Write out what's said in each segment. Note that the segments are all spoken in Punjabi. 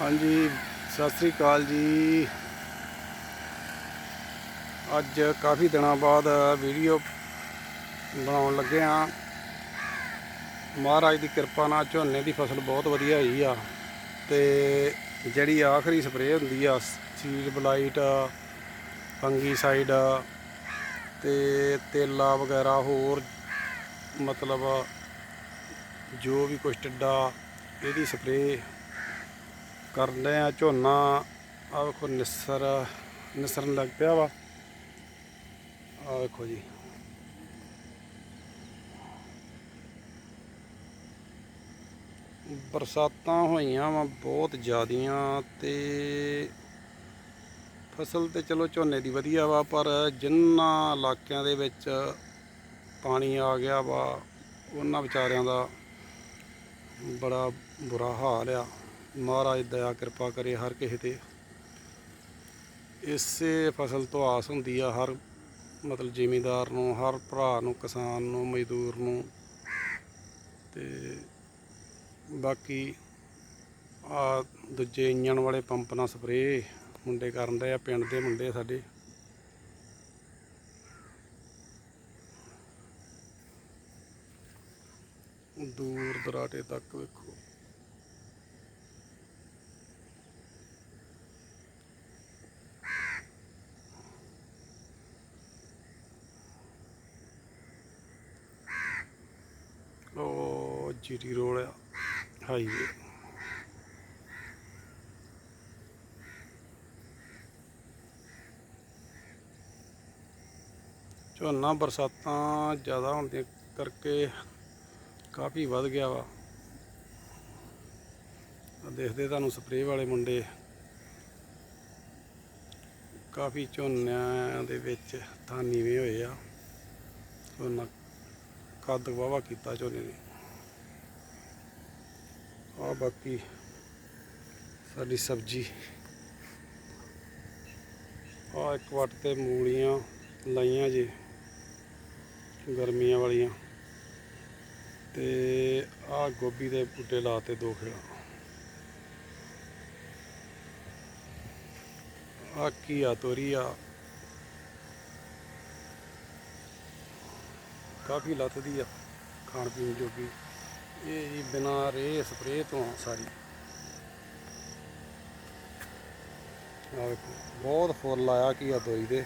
ਹਾਂਜੀ, ਸਤਿ ਸ੍ਰੀ ਅਕਾਲ ਜੀ। ਅੱਜ ਕਾਫੀ ਦਿਨਾਂ ਬਾਅਦ ਵੀਡੀਓ ਬਣਾਉਣ ਲੱਗੇ ਆ ਮਹਾਰਾਜ ਦੀ ਕਿਰਪਾ ਨਾਲ ਝੋਨੇ ਦੀ ਫਸਲ ਬਹੁਤ ਵਧੀਆ ਹੋਈ ਆ ਤੇ ਜਿਹੜੀ ਆਖਰੀ ਸਪਰੇਅ ਹੁੰਦੀ ਆ, ਸੀਡ ਬਲਾਈਟ, ਫੰਗੀਸਾਈਡ ਤੇ ਤੇਲਾ ਵਗੈਰਾ ਹੋਰ ਮਤਲਬ ਜੋ ਵੀ ਕੁਛ ਟਿੱਡਾ, ਇਹਦੀ ਸਪਰੇਅ ਕਰਦੇ ਆ ਝੋਨਾ। ਆ ਵੇਖੋ ਨਿਸਰ, ਨਿਸਰਨ ਲੱਗ ਪਿਆ ਵਾ। ਆ ਵੇਖੋ ਜੀ। ਬਰਸਾਤਾਂ ਹੋਈਆਂ ਵਾ ਬਹੁਤ ਜ਼ਿਆਦੀਆਂ ਤੇ ਫਸਲ ਤੇ ਚਲੋ ਝੋਨੇ ਦੀ ਵਧੀਆ ਵਾ, ਪਰ ਜਿਨ੍ਹਾਂ ਇਲਾਕਿਆਂ ਦੇ ਵਿੱਚ ਪਾਣੀ ਆ ਗਿਆ ਵਾ, ਉਹਨਾਂ ਵਿਚਾਰਿਆਂ ਦਾ ਬੜਾ ਬੁਰਾ ਹਾਲ ਆ। ਮਹਾਰਾਜ ਦਇਆ, ਕਿਰਪਾ ਕਰੇ ਹਰ ਕਿਸੇ ਤੇ। ਇਸੇ ਫਸਲ ਤੋਂ ਆਸ ਹੁੰਦੀ ਆ ਹਰ, ਮਤਲਬ ਜ਼ਿਮੀਂਦਾਰ ਨੂੰ, ਹਰ ਭਰਾ ਨੂੰ, ਕਿਸਾਨ ਨੂੰ, ਮਜ਼ਦੂਰ ਨੂੰ। ਤੇ ਬਾਕੀ ਆ ਦੂਜੇ ਇੰਜਣ ਵਾਲੇ ਪੰਪ ਨਾਲ ਸਪਰੇਅ ਮੁੰਡੇ ਕਰਨ ਦੇ ਆ, ਪਿੰਡ ਦੇ ਮੁੰਡੇ ਸਾਡੇ। ਦੂਰ ਦਰਾਟੇ ਤੱਕ ਵੇਖੋ ਉਹ ਜੀਟੀ ਰੋਡ ਆ। ਹਾਈਵੇ ਝੋਨਾ ਬਰਸਾਤਾਂ ਜ਼ਿਆਦਾ ਹੋਣ ਦੇ ਕਰਕੇ ਕਾਫੀ ਵੱਧ ਗਿਆ ਵਾ। ਦੇਖਦੇ ਤੁਹਾਨੂੰ ਸਪਰੇਅ ਵਾਲੇ ਮੁੰਡੇ। ਕਾਫੀ ਝੋਨਿਆਂ ਦੇ ਵਿੱਚ ਥਾਂ ਨੀਵੇਂ ਹੋਏ ਆ। ਝੋਨਾ ਕੱਦ ਵਾਵਾ ਕੀਤਾ ਝੋਨੇ ਨੇ। ਆ ਬਾਕੀ ਸਾਡੀ ਸਬਜ਼ੀ। ਆ ਇੱਕ ਵੱਟ ਤੇ ਮੂਲੀਆਂ ਲਾਈਆਂ ਜੀ, ਗਰਮੀਆਂ ਵਾਲੀਆਂ। ਤੇ ਆ ਗੋਭੀ ਦੇ ਬੂਟੇ ਲਾਤੇ ਦੋ ਖੇੜਾ ਆ ਕੀ ਆ ਤੋਰੀ ਆ। ਕਾਫੀ ਲੱਥਦੀ ਆ ਖਾਣ ਪੀਣ ਜੋਗੀ। ਇਹ ਜੀ ਬਿਨਾ ਰੇ ਸਪਰੇਅ ਤੋਂ ਸਾਰੀ। ਆ ਵੇਖੋ, ਬਹੁਤ ਫੁੱਲ ਆਇਆ ਕੀ ਆ ਦੋਈ ਦੇ।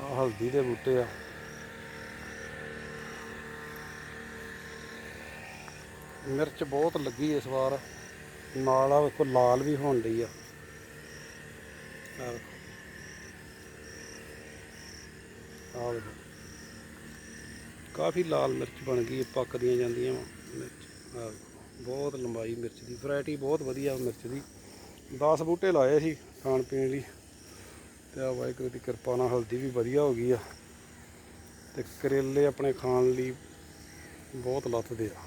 ਆ ਹਲਦੀ ਦੇ ਬੂਟੇ ਆ। ਮਿਰਚ ਬਹੁਤ ਲੱਗੀ ਇਸ ਵਾਰ। ਨਾਲ ਆ ਵੇਖੋ, ਲਾਲ ਵੀ ਹੋਣ ਡਈ ਆ। ਆ ਵੇਖੋ। ਆ ਵੇਖੋ। ਕਾਫੀ ਲਾਲ ਮਿਰਚ ਬਣ ਗਈ ਪੱਕਦੀਆਂ ਜਾਂਦੀਆਂ ਵਾ ਮਿਰਚ। ਆ ਵੇਖੋ ਬਹੁਤ ਲੰਬਾਈ ਮਿਰਚ ਦੀ ਵੈਰਾਈਟੀ ਬਹੁਤ ਵਧੀਆ ਮਿਰਚ ਦੀ। 10 ਬੂਟੇ ਲਾਏ ਸੀ ਖਾਣ ਪੀਣ ਲਈ। ਤੇ ਆ ਵਾਹਿਗੁਰੂ ਦੀ ਕਿਰਪਾ ਨਾਲ ਹਲਦੀ ਵੀ ਵਧੀਆ ਹੋ ਗਈ ਆ। ਤੇ ਕਰੇਲੇ ਆਪਣੇ ਖਾਣ ਲਈ ਬਹੁਤ ਲੱਥਦੇ ਆ।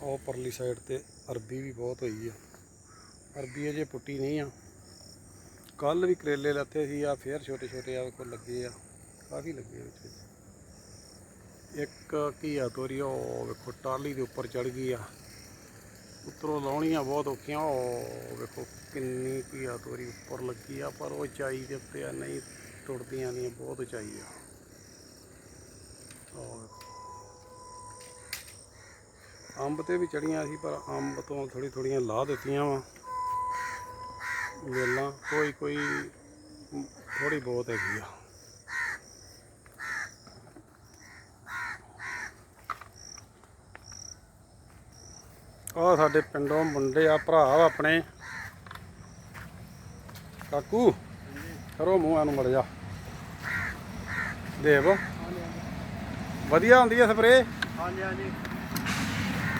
ਉਹ ਪਰਲੀ ਸਾਈਡ ਤੇ ਅਰਬੀ ਵੀ ਬਹੁਤ ਹੋਈ ਆ। ਅਰਬੀ ਅਜੇ ਪੁੱਟੀ ਨਹੀਂ ਆ। ਕੱਲ ਵੀ ਕਰੇਲੇ ਲੱਤੇ ਸੀ ਆ ਫੇਰ ਛੋਟੇ ਛੋਟੇ ਆ ਕੋ ਲੱਗੇ ਆ, ਕਾਫੀ ਲੱਗੇ ਵਿੱਚ ਵਿੱਚ। ਇੱਕ ਘੀਆ ਤੋਰੀ, ਉਹ ਵੇਖੋ ਟਾਲੀ ਦੇ ਉੱਪਰ ਚੜ ਗਈ ਆ। ਉੱਤਰੋਂ ਲਾਉਣੀਆਂ ਬਹੁਤ ਔਖੀਆਂ, ਉਹ ਵੇਖੋ ਕਿੰਨੀ ਘੀਆ ਤੋਰੀ ਉੱਪਰ ਲੱਗੀ ਆ, ਪਰ ਉਹ ਉਚਾਈ ਦੇ ਉੱਤੇ ਆ, ਨਹੀਂ ਟੁੱਟਦੀਆਂ ਨਹੀਂ, ਬਹੁਤ ਉਚਾਈ ਆ। ਅੰਬ ਤੇ ਵੀ ਚੜੀਆਂ ਸੀ, ਪਰ ਅੰਬ ਤੋਂ ਥੋੜੀ ਥੋੜੀਆਂ ਲਾਹ ਦਿੱਤੀਆਂ ਵਾ। ਵੇਲਾਂ ਕੋਈ ਕੋਈ ਥੋੜੀ ਬਹੁਤ ਹੈਗੀ ਆ। ਆ ਸਾਡੇ ਪਿੰਡੋਂ ਮੁੰਡੇ ਆ ਭਰਾ ਆਪਣੇ। ਕਾਕੂ ਕਰੋ ਮੂੰਹਾਂ ਨੂੰ ਮੜ ਜਾ। ਦੇਵ ਵਧੀਆ ਹੁੰਦੀ ਆ ਸਪਰੇ ਹਾਂਜੀ ਹਾਂਜੀ।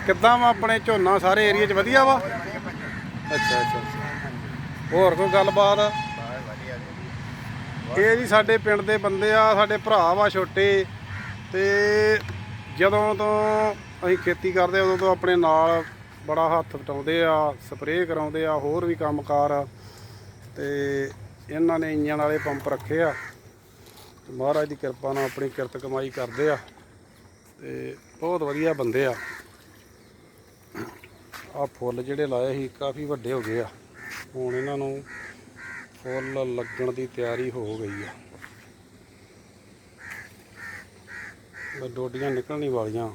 ਕਿੱਦਾਂ ਵਾ ਆਪਣੇ ਝੋਨਾ ਸਾਰੇ ਏਰੀਆ 'ਚ ਵਧੀਆ ਵਾ? ਅੱਛਾ ਅੱਛਾ। ਹੋਰ ਕੋਈ ਗੱਲਬਾਤ? ਇਹ ਜੀ ਸਾਡੇ ਪਿੰਡ ਦੇ ਬੰਦੇ ਆ ਸਾਡੇ ਭਰਾ ਵਾ ਛੋਟੇ। ਤੇ ਜਦੋਂ ਤੋਂ ਅਸੀਂ ਖੇਤੀ ਕਰਦੇ ਆ, ਉਦੋਂ ਤੋਂ ਆਪਣੇ ਨਾਲ ਬੜਾ ਹੱਥ ਵਟਾਉਂਦੇ ਆ ਸਪਰੇਅ ਕਰਾਉਂਦੇ ਆ ਹੋਰ ਵੀ ਕੰਮਕਾਰ ਤੇ ਇਹਨਾਂ ਨੇ ਇੰਜਣ ਵਾਲੇ ਪੰਪ ਰੱਖੇ ਆ। ਮਹਾਰਾਜ ਦੀ ਕਿਰਪਾ ਨਾਲ ਆਪਣੀ ਕਿਰਤ ਕਮਾਈ ਕਰਦੇ ਆ। ਤੇ ਬਹੁਤ ਵਧੀਆ ਬੰਦੇ ਆ। ਆ ਫੁੱਲ ਜਿਹੜੇ ਲਾਏ ਸੀ ਕਾਫੀ ਵੱਡੇ ਹੋ ਗਏ ਆ। ਹੁਣ ਇਹਨਾਂ ਨੂੰ ਫੁੱਲ ਲੱਗਣ ਦੀ ਤਿਆਰੀ ਹੋ ਗਈ ਆ। ਬਸ ਡੋਡੀਆਂ ਨਿਕਲਣੀ ਵਾਲੀਆਂ।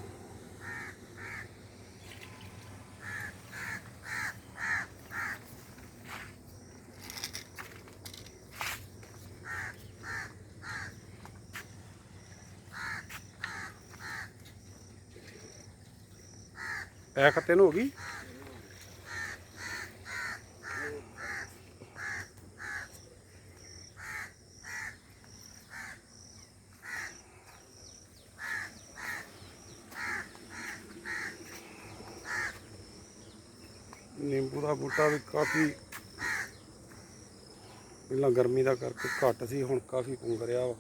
ਐ ਖੱਤੇ ਨੂੰ ਹੋ ਗਈ? ਨਿੰਬੂ ਦਾ ਬੂਟਾ ਵੀ ਕਾਫੀ ਪਹਿਲਾਂ ਗਰਮੀ ਦਾ ਕਰਕੇ ਘੱਟ ਸੀ, ਹੁਣ ਕਾਫੀ ਪੁੰਗ ਰਿਹਾ ਵਾ।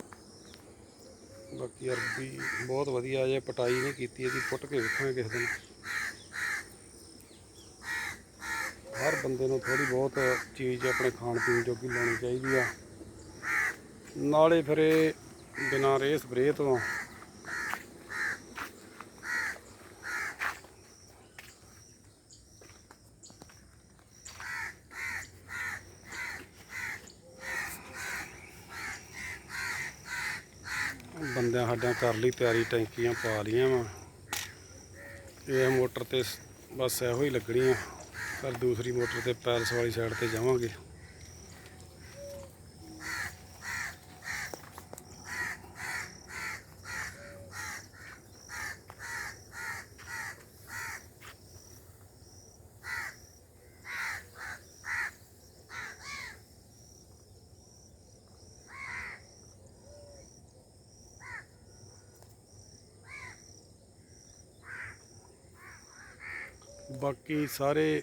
ਬਾਕੀ ਅਰਬੀ ਬਹੁਤ ਵਧੀਆ ਜੇ ਪਟਾਈ ਨਹੀਂ ਕੀਤੀ ਇਹਦੀ ਪੁੱਟ ਕੇ ਵੇਖਾਂਗੇ ਕਿਸੇ ਦਿਨ। ਹਰ ਬੰਦੇ ਨੂੰ ਥੋੜੀ ਬਹੁਤ ਚੀਜ਼ ਆਪਣੇ ਖਾਣ ਪੀਣ ਜੋਗੀ ਲੈਣੀ ਚਾਹੀਦੀ ਆ। ਨਾਲੇ ਫਿਰ ਇਹ ਬਿਨਾਂ ਰੇਹ ਸਪਰੇਅ ਤੋਂ ਬੰਦਿਆਂ ਸਾਡਿਆਂ ਕਰ ਲਈ ਤਿਆਰੀ ਟੈਂਕੀਆਂ ਪਾ ਲੀਆਂ ਵਾ। ਇਹ ਮੋਟਰ ਤੇ ਬਸ ਇਹੋ ਹੀ ਲੱਗਣੀ ਆ ਪਰ ਦੂਸਰੀ ਮੋਟਰ ਤੇ ਪੈਲਸ ਵਾਲੀ ਸਾਈਡ ਤੇ ਜਾਵਾਂਗੇ। ਬਾਕੀ ਸਾਰੇ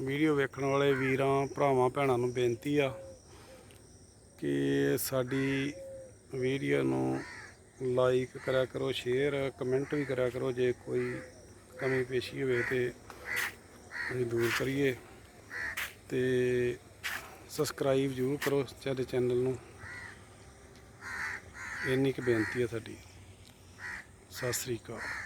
ਵੀਡੀਓ ਵੇਖਣ ਵਾਲੇ ਵੀਰਾਂ, ਭਰਾਵਾਂ, ਭੈਣਾਂ ਨੂੰ ਬੇਨਤੀ ਆ ਕਿ ਸਾਡੀ ਵੀਡੀਓ ਨੂੰ ਲਾਈਕ ਕਰਿਆ ਕਰੋ ਸ਼ੇਅਰ ਕਮੈਂਟ ਵੀ ਕਰਿਆ ਕਰੋ, ਜੇ ਕੋਈ ਕਮੀ ਪੇਸ਼ੀ ਹੋਵੇ ਤੇ ਅਸੀਂ ਦੂਰ ਕਰੀਏ ਤੇ ਸਬਸਕ੍ਰਾਈਬ ਜ਼ਰੂਰ ਕਰੋ ਸਾਡੇ ਚੈਨਲ ਨੂੰ। ਇੰਨੀ ਕੁ ਬੇਨਤੀ ਹੈ ਸਾਡੀ। ਸਤਿ ਸ੍ਰੀ ਅਕਾਲ।